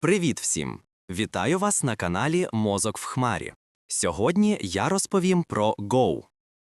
Привіт всім! Вітаю вас на каналі Мозок в Хмарі. Сьогодні я розповім про Go.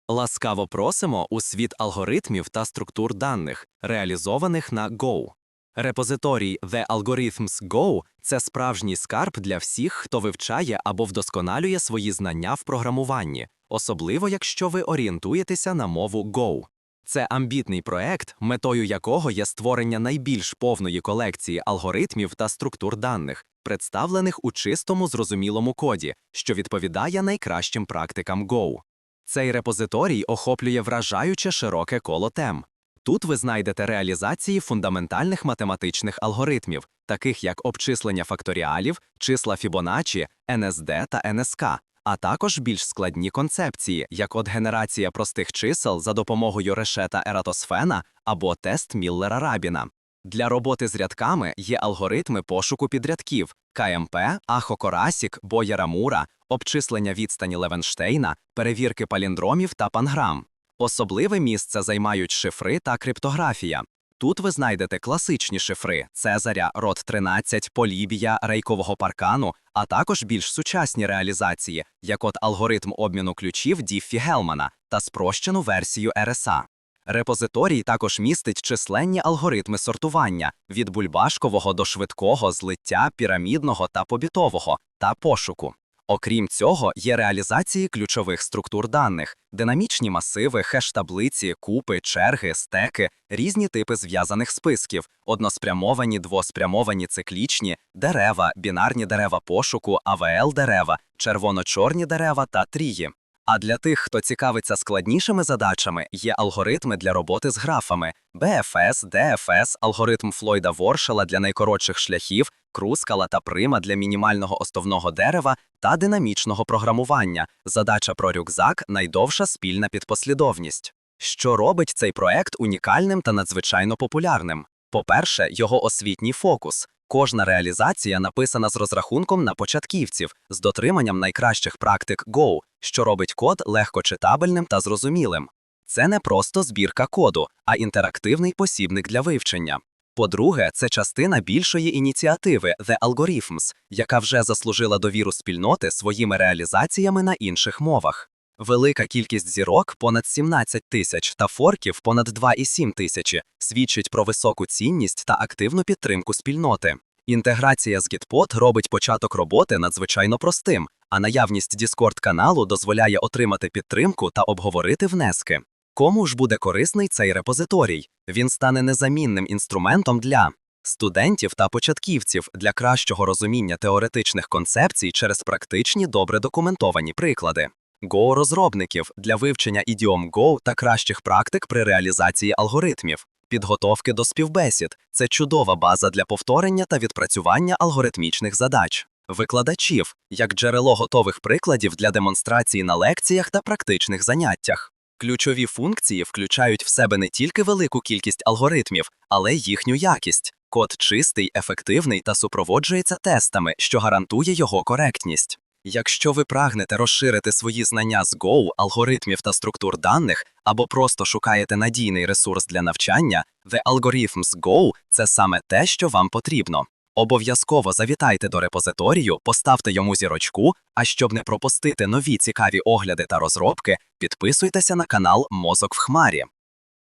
Ласкаво просимо у світ алгоритмів та структур даних, реалізованих на Go. Репозиторій The Algorithms Go – це справжній скарб для всіх, хто вивчає або вдосконалює свої знання в програмуванні, особливо якщо ви орієнтуєтеся на мову Go. Це амбітний проект, метою якого є створення найбільш повної колекції алгоритмів та структур даних, представлених у чистому зрозумілому коді, що відповідає найкращим практикам Go. Цей репозиторій охоплює вражаюче широке коло тем. Тут ви знайдете реалізації фундаментальних математичних алгоритмів, таких як обчислення факторіалів, числа Фібоначчі, НСД та НСК, а також більш складні концепції, як от генерація простих чисел за допомогою решета Ератосфена або тест Міллера-Рабіна. Для роботи з рядками є алгоритми пошуку підрядків КМП, Ахо-Корасік, Боєра-Мура, обчислення відстані Левенштейна, перевірки паліндромів та панграм. Особливе місце займають шифри та криптографія. Тут ви знайдете класичні шифри Цезаря, Рот 13, Полібія, рейкового паркану, а також більш сучасні реалізації, як от алгоритм обміну ключів Діффі Гелмана та спрощену версію РСА. Репозиторій також містить численні алгоритми сортування від бульбашкового до швидкого, злиття, пірамідного та побітового та пошуку. Окрім цього, є реалізації ключових структур даних, динамічні масиви, хеш-таблиці, купи, черги, стеки, різні типи зв'язаних списків, односпрямовані, двоспрямовані циклічні, дерева, бінарні дерева пошуку, АВЛ-дерева, червоно-чорні дерева та трії. А для тих, хто цікавиться складнішими задачами, є алгоритми для роботи з графами: BFS, DFS, алгоритм Флойда Воршела для найкоротших шляхів, крускала та прима для мінімального остовного дерева та динамічного програмування. Задача про рюкзак найдовша спільна підпослідовність. Що робить цей проект унікальним та надзвичайно популярним? По-перше, його освітній фокус. Кожна реалізація написана з розрахунком на початківців, з дотриманням найкращих практик Go, що робить код легкочитабельним та зрозумілим. Це не просто збірка коду, а інтерактивний посібник для вивчення. По-друге, це частина більшої ініціативи The Algorithms, яка вже заслужила довіру спільноти своїми реалізаціями на інших мовах. Велика кількість зірок понад 17 тисяч та форків понад 2,7 тисячі свідчить про високу цінність та активну підтримку спільноти. Інтеграція з Gitpod робить початок роботи надзвичайно простим, а наявність Discord каналу дозволяє отримати підтримку та обговорити внески. Кому ж буде корисний цей репозиторій? Він стане незамінним інструментом для студентів та початківців для кращого розуміння теоретичних концепцій через практичні добре документовані приклади. Go-розробників для вивчення ідіом Go та кращих практик при реалізації алгоритмів, підготовки до співбесід це чудова база для повторення та відпрацювання алгоритмічних задач, викладачів як джерело готових прикладів для демонстрації на лекціях та практичних заняттях. Ключові функції включають в себе не тільки велику кількість алгоритмів, але й їхню якість. Код чистий, ефективний та супроводжується тестами, що гарантує його коректність. Якщо ви прагнете розширити свої знання з Go, алгоритмів та структур даних, або просто шукаєте надійний ресурс для навчання, The Algorithms Go – це саме те, що вам потрібно. Обов'язково завітайте до репозиторію, поставте йому зірочку, а щоб не пропустити нові цікаві огляди та розробки, підписуйтеся на канал Мозок в Хмарі.